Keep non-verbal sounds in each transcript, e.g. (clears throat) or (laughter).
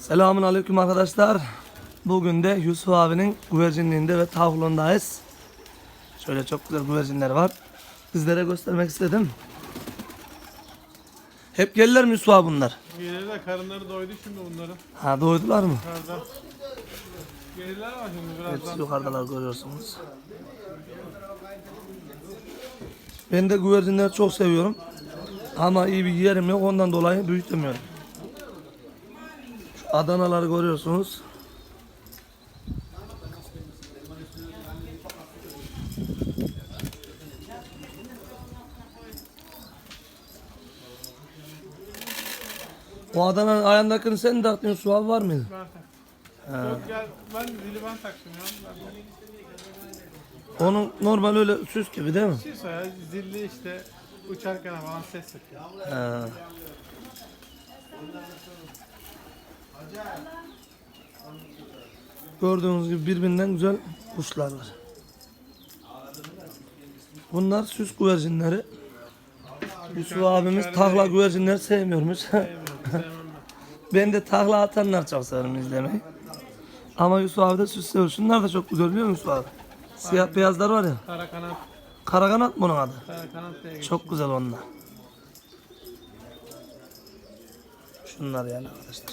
Selamun Aleyküm arkadaşlar. Bugün de Yusuf abinin güvercinliğinde ve tavlundayız. Şöyle çok güzel güvercinler var. Sizlere göstermek istedim. Hep gelirler mi Yusuf abi bunlar? Gelirler de karınları doydu şimdi bunların. Ha doydular mı? Karda. Gelirler ama şimdi Hepsi birazdan. yukarıdalar görüyorsunuz. Ben de güvercinleri çok seviyorum. Ama iyi bir yerim yok ondan dolayı büyütemiyorum. Adanaları görüyorsunuz. O Adana'nın ayağındakini sen mi taktın su abi var mıydı? Ben tak. Yok gel ben zili ben taktım ya. Ben- Onun normal öyle süs gibi değil mi? Şey ya zilli işte uçarken falan ses yapıyor. He. Gördüğünüz gibi birbirinden güzel kuşlar var. Bunlar süs güvercinleri. Yusuf abimiz takla güvercinleri sevmiyormuş. (laughs) Ben. de takla atanlar çok severim izlemeyi. Ama Yusuf abi de süs seviyor. Şunlar da çok güzel biliyor musun abi? Siyah beyazlar var ya. Kara kanat, Karakanat mı onun adı? kara kanat diye geçiyor. Çok güzel onlar. Şunlar yani arkadaşlar.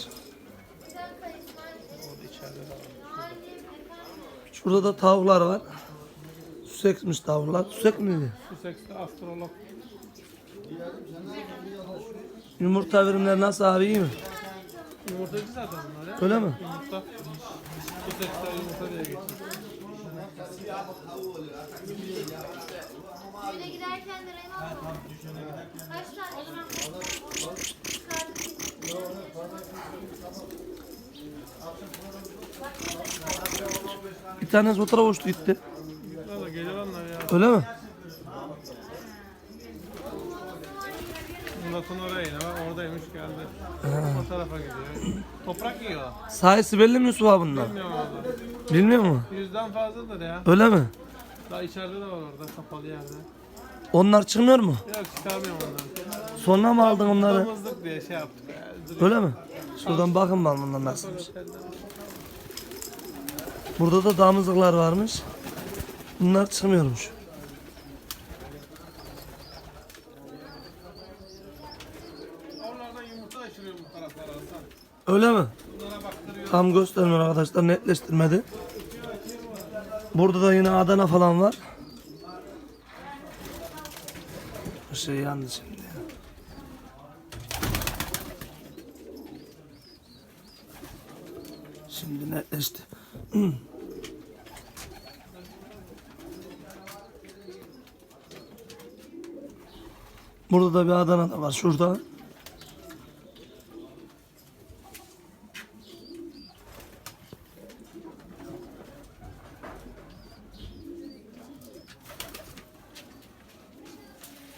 Orada içeride de var. Şurada da tavuklar var. Süsekmiş tavuklar. Süsek miydi? Bu seksli astrolog. Yumurta verimleri nasıl abi iyi mi? Yumurtacı zaten bunlar ya. Öyle mi? Yumurta. Seksler yumurta diye geçiyor. Giderken de Renault kaç tane Bir tanesi o tarafa uçtu gitti. Valla gelir onlar ya. Öyle mi? Murat'ın oraya yine var. Oradaymış geldi. O tarafa gidiyor. Toprak yiyor. Sayısı belli mi Yusuf abi bunlar? Bilmiyorum orada. Bilmiyor mu? Yüzden fazladır ya. Öyle mi? Daha içeride de var orada kapalı yerde. Onlar çıkmıyor mu? Yok çıkarmıyorum onları. Sonra mı aldın onları? Damızlık diye şey yaptık ya. Öyle mi? Şuradan bakın bakalım bunlar nasılmış. Burada da damızlıklar varmış. Bunlar çıkmıyormuş. Öyle mi? Tam göstermiyor arkadaşlar netleştirmedi. Burada da yine Adana falan var. Bu şey yandı şimdi. Netleşti. (clears throat) Burada da bir Adana da var şurada.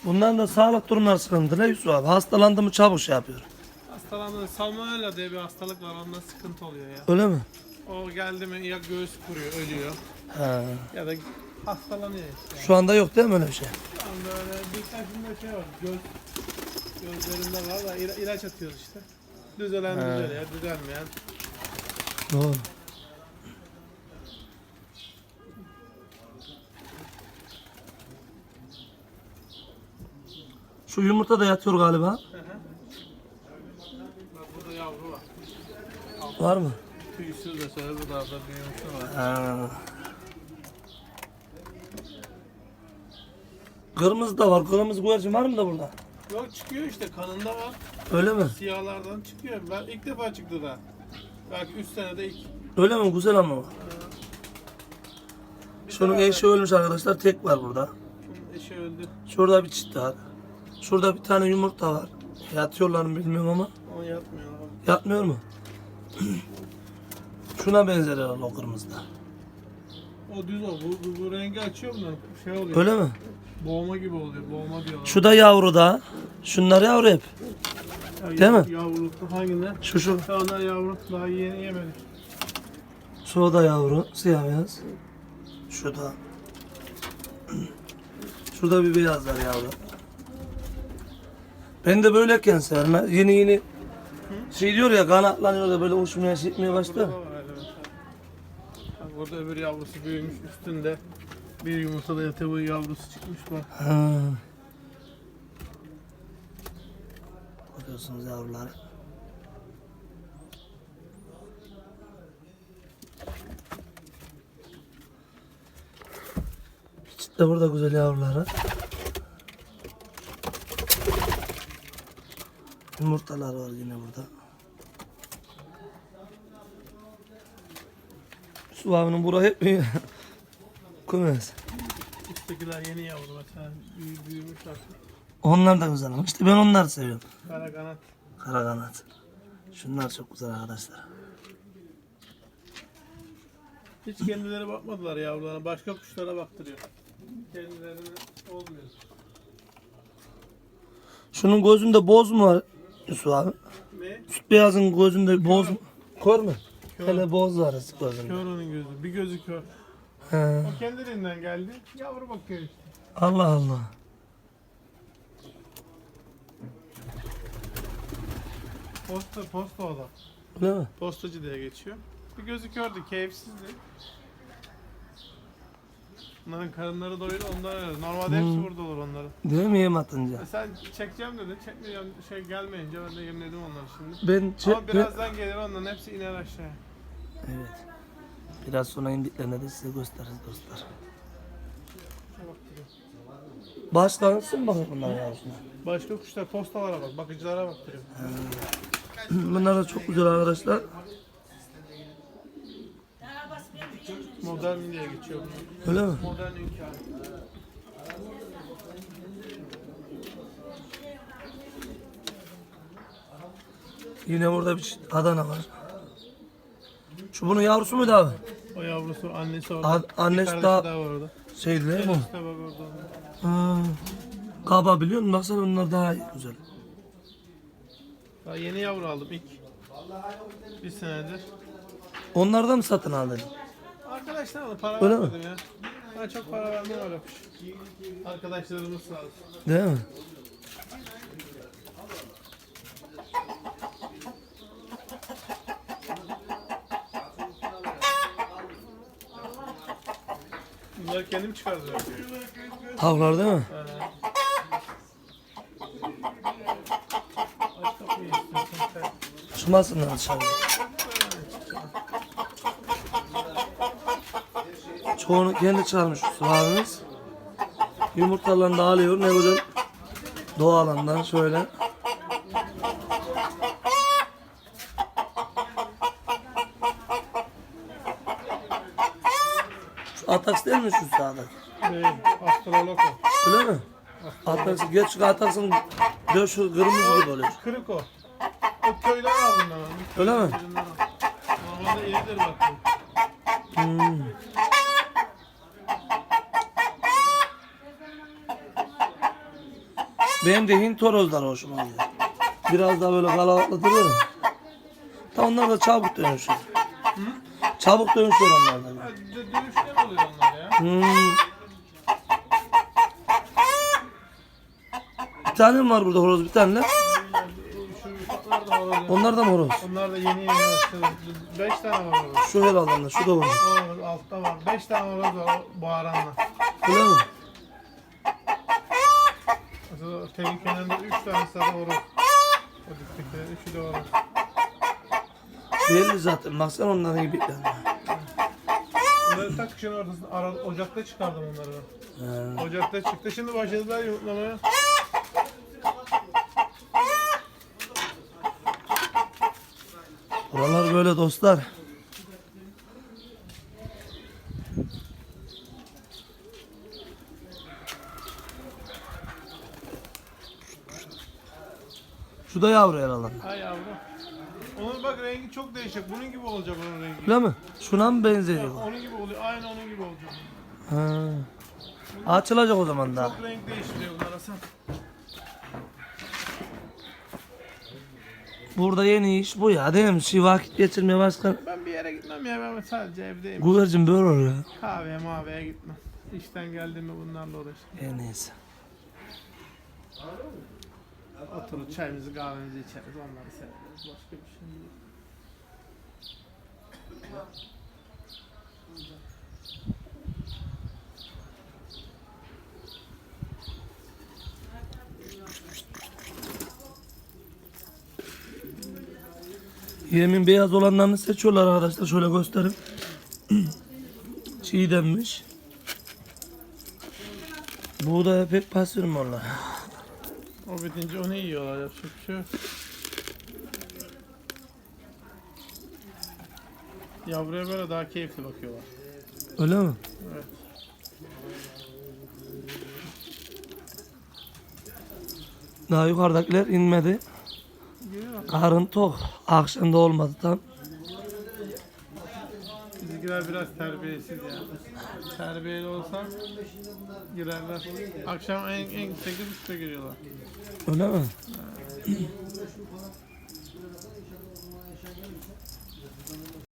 Bundan da sağlık durumları sıkıntı ne Yusuf abi? Hastalandı mı çabuk şey yapıyor. Hastalandı. Salmonella diye bir hastalık var. Ondan sıkıntı oluyor ya. Öyle mi? O geldi mi ya göğüs kuruyor, ölüyor. He. Ya da hastalanıyor işte. Şu anda yok değil mi öyle bir şey? Şu anda öyle birkaçında şey var. Göz, gözlerinde var da ila- ilaç atıyoruz işte. Düzelen düzeliyor, düzelmeyen. Doğru. Şu yumurta da yatıyor galiba. Bak burada yavru var. Var mı? Tüysüz şöyle bu da büyümüşü var. Kırmızı da var. Kırmızı güvercin var mı da burada? Yok çıkıyor işte kanında var. Öyle mi? Siyahlardan çıkıyor. Ben ilk defa çıktı da. Belki 3 senede ilk. Öyle mi? Güzel ama. o. Şunun eşi ölmüş arkadaşlar. Tek var burada. Şunun eşi öldü. Şurada bir çift var. Şurada bir tane yumurta var. Yatıyorlar mı bilmiyorum ama. O yatmıyor. Yatmıyor mu? (clears throat) Şuna benzer herhalde o kırmızıda. O düz o. Bu, bu, bu rengi açıyor mu? Şey oluyor. Öyle mi? Boğma gibi oluyor. Boğma diyorlar. Şu da yavru da. Şunlar yavru hep. Ya, değil mi? Yavruluklu hangiler? Şu şu. Onlar yavru daha yeni yemedik. Şu da yavru. Siyah beyaz. Şu da. Şurada bir beyaz var yavru. Ben de böyleyken severim. Yeni yeni Şey diyor ya kanatlanıyor da böyle uçmaya şey etmeye Burada başlıyor. da var evet. Bak burada öbür yavrusu büyümüş üstünde. Bir yumurtada bu yavrusu çıkmış bak. Ha. Bakıyorsunuz yavrular. İşte burada güzel yavruları. Yumurtalar var yine burada. Su abinin burası hep. Üsttekiler yeni yavru mesela büyü, büyümüş artık. Onlar da güzel ama işte ben onları seviyorum. Kara kanat. Kara kanat. Şunlar çok güzel arkadaşlar. Hiç kendileri bakmadılar yavrularına. Başka kuşlara baktırıyor. Kendilerine olmuyor. Şunun gözünde boz mu var Yusuf abi? Ne? Süt beyazın gözünde boz mu? Kör mü? Hele boz var. Kör onun gözü. Bir gözü kör. He. O kendiliğinden geldi. Yavru bakıyor işte. Allah Allah. Posta, posta o da. Öyle mi? Postacı diye geçiyor. Bir gözü kördü, keyifsizdi. Bunların karınları doydu, ondan öyle. Normalde hepsi Hmm. burada olur onların. Değil mi yem atınca? E sen çekeceğim dedin, çekmeyeceğim şey gelmeyince ben de yemledim onları şimdi. Ben Ama ben- birazdan gelir onların hepsi iner aşağıya. Evet. Biraz sonra indiklerinde de size gösteririz dostlar. Başlansın bakın bunlar yavrusuna. Başka kuşlar postalara bak, bakıcılara baktırıyor. Bunlar da çok güzel arkadaşlar. Modern diye geçiyor bunlar. Öyle mi? Modern hünkâr. Yine burada bir Adana var. Şu bunun yavrusu muydu abi? O yavrusu, annesi orada. Ad- annesi Bir daha- daha var orada. Şeydi değil mi? İşte bak orada. Ha. Kaba biliyor musun? Baksana onlar daha güzel. Daha yeni yavru aldım ilk. Bir senedir. Onlardan mı satın aldın? Arkadaşlar aldı para Öyle mi? vermedim ya. Ben çok para vermem öyle kuş. Arkadaşlarımız sağ olsun. Değil mi? Bunları kendim çıkartıyorum. Tavlar değil mi? Aç kapıyı dışarı. Çoğunu kendi Yusuf abimiz. Yumurtalarını da alıyor. Ne güzel doğalandan şöyle. Şu Atax değil mi şu sağdaki? Değil, astrolog o. Öyle mi? Atax, geç Atax'ın döşü kırmızı gibi oluyor. Kırık o. O köyden aldım ben. Öyle mi? Normalde iyidir bak. Hmm. Benim de Hint horozlar hoşuma gidiyor. Biraz daha böyle kalabalık duruyor. ya. Ta onlar da çabuk dönüşüyor. Çabuk dönüşüyor onlar da. Hmm. Bir tane mi var burada horoz bir tane? Da var. Onlar da mı horoz? Onlar da yeni yeni başladı. Beş tane var orada. Şu herhalde şu da horoz. O altta var. Beş tane horoz var o bağıranla. Öyle mi? Mesela telin kenarında üç tane sarı horoz. O diptekilerin üçü de horoz. Belli zaten. Baksana onların gibi. Bunları tak kışın ortasında ara, ocakta çıkardım onları ben. He. Ocakta çıktı. Şimdi başladılar yumurtlamaya. Buralar böyle dostlar. Şu da yavru herhalde. Ha yavrum. Bak rengi çok değişik. Bunun gibi olacak onun rengi. Öyle mi? Şuna mı benziyor? Onun gibi oluyor. Aynı onun gibi olacak. Ha. Açılacak o zaman daha. Çok renk değiştiriyor bunlar Hasan. Burada yeni iş bu ya değil mi? Şey vakit geçirmeye başka. Ben bir yere gitmem ya. Ben sadece evdeyim. Güvercin böyle oluyor. Kahveye mahveye gitmem. İşten geldiğimde bunlarla uğraşırım. En iyisi. Oturur çayımızı kahvemizi içeriz. Onları seyrederiz. Başka bir şey değil. Yemin beyaz olanlarını seçiyorlar arkadaşlar. Şöyle göstereyim. (clears throat) Çiğdenmiş. Buğdaya pek basıyorum valla. O bitince onu yiyorlar yapacak bir şey yok. Yavruya böyle daha keyifli bakıyorlar. Öyle mi? Evet. Daha yukarıdakiler inmedi. Karın tok. Akşam da olmadı tam. Bizimkiler biraz terbiyesiz ya. Terbiyeli olsam girerler. Akşam en en 8.30'da giriyorlar. Öyle mi?